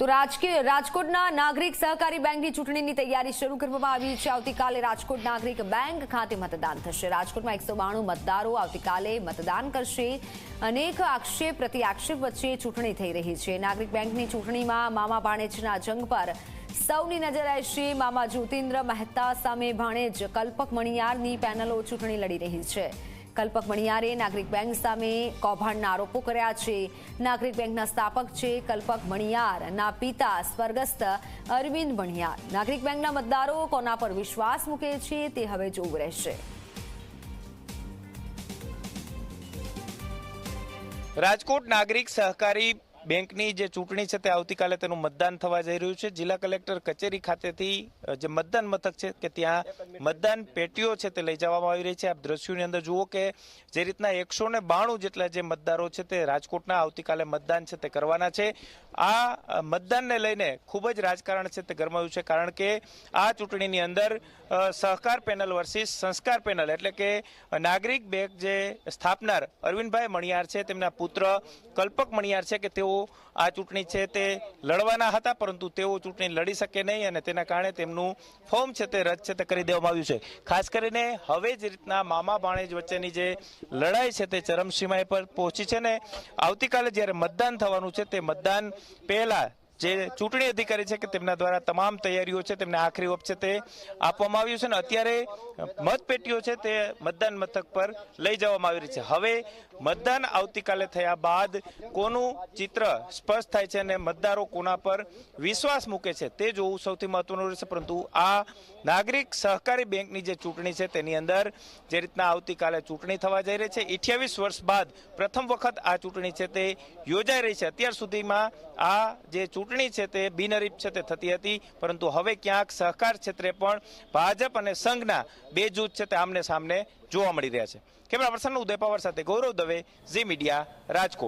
તો રાજકીય રાજકોટના નાગરિક સહકારી બેંકની ચૂંટણીની તૈયારી શરૂ કરવામાં આવી છે. આવતીકાલે રાજકોટ નાગરિક બેંક ખાતે મતદાન થશે. રાજકોટમાં એકસો બાણું મતદારો આવતીકાલે મતદાન કરશે. અનેક આક્ષેપ પ્રતિ આક્ષેપ વચ્ચે ચૂંટણી થઈ રહી છે. નાગરિક બેંકની ચૂંટણીમાં મામા ભાણેજના જંગ પર સૌની નજર રહેશે. મામા જ્યોતિન્દ્ર મહેતા સામે ભાણેજ, કલ્પક મણિયારની પેનલો ચૂંટણી લડી રહી છે. કલ્પક મણિયારે નાગરિક બેંક સામે કૌભાંડના આરોપો કર્યા છે. નાગરિક બેંકના સ્થાપક છે કલ્પક મણિયાર. ના પિતા સ્વર્ગસ્થ અરવિંદ મણિયાર. નાગરિક બેંકના મતદારો કોના પર વિશ્વાસ મૂકે છે તે હવે જોવું રહેશે. રાજકોટ નાગરિક સહકારી બેંકની જે ચૂંટણી છે તે આવતીકાલે તેનું મતદાન થવા જઈ રહ્યું છે. જિલ્લા કલેક્ટર કચેરી ખાતેથી જે મતદાન મથક છે કે ત્યાં મતદાન પેટીઓ છે તે લઈ જવામાં આવી રહી છે. આપ દ્રશ્યોની અંદર જુઓ કે જે રીતના એકસો ને બાણું જેટલા જે મતદારો છે તે રાજકોટના આવતીકાલે મતદાન છે તે કરવાના છે. આ મતદાનને લઈને ખૂબ જ રાજકારણ છે તે ગરમાયું છે કારણ કે આ ચૂંટણીની અંદર સહકાર પેનલ વર્સિસ સંસ્કાર પેનલ એટલે કે નાગરિક બેંક જે સ્થાપનાર અરવિંદભાઈ મણિયાર છે, તેમના પુત્ર કલ્પક મણિયાર છે કે તેઓ આ ચૂંટણી છે તે લડવાના હતા, પરંતુ તેઓ ચૂંટણી લડી શકે નહીં અને તેના કારણે તેમનું ફોર્મ છે તે રદ છે તે કરી દેવામાં આવ્યું છે. ખાસ કરીને હવે જ રીતના મામા ભાણેજ વચ્ચેની જે લડાઈ છે તે ચરમસીમાએ પર પહોંચી છે ને આવતીકાલે જ્યારે મતદાન થવાનું છે તે મતદાન પહેલા જે ચૂંટણી અધિકારી છે કે તેમના દ્વારા તમામ તૈયારીઓ છે, તેમને આખરી ઓપ છે તે આપવામાં આવ્યું છે અને અત્યારે મતપેટીઓ છે તે મતદાન મથક પર લઈ જવામાં આવી રહી છે. હવે મતદાન આવતીકાલે થયા બાદ કોનું ચિત્ર સ્પષ્ટ થાય છે અને મતદારો કોના પર વિશ્વાસ મૂકે છે તે જોવું સૌથી મહત્વનું રહેશે, પરંતુ આ નાગરિક સહકારી બેંકની જે ચૂંટણી છે તેની અંદર જે રીતના આવતીકાલે ચૂંટણી થવા જઈ રહી છે, અઠ્યાવીસ વર્ષ બાદ પ્રથમ વખત આ ચૂંટણી છે તે યોજાઈ રહી છે. અત્યાર સુધીમાં આ જે ચૂંટણી છે તે બિનહરીફ છે તે થતી હતી, પરંતુ હવે ક્યાંક સહકાર ક્ષેત્રે પણ ભાજપ અને સંઘના બે જૂથ છે તે આમને સામને જોવા મળી રહ્યા છે. કેમેરા પર્સન ઉદય પવાર સાથે ગૌરવ દવે, ઝી મીડિયા, રાજકોટ.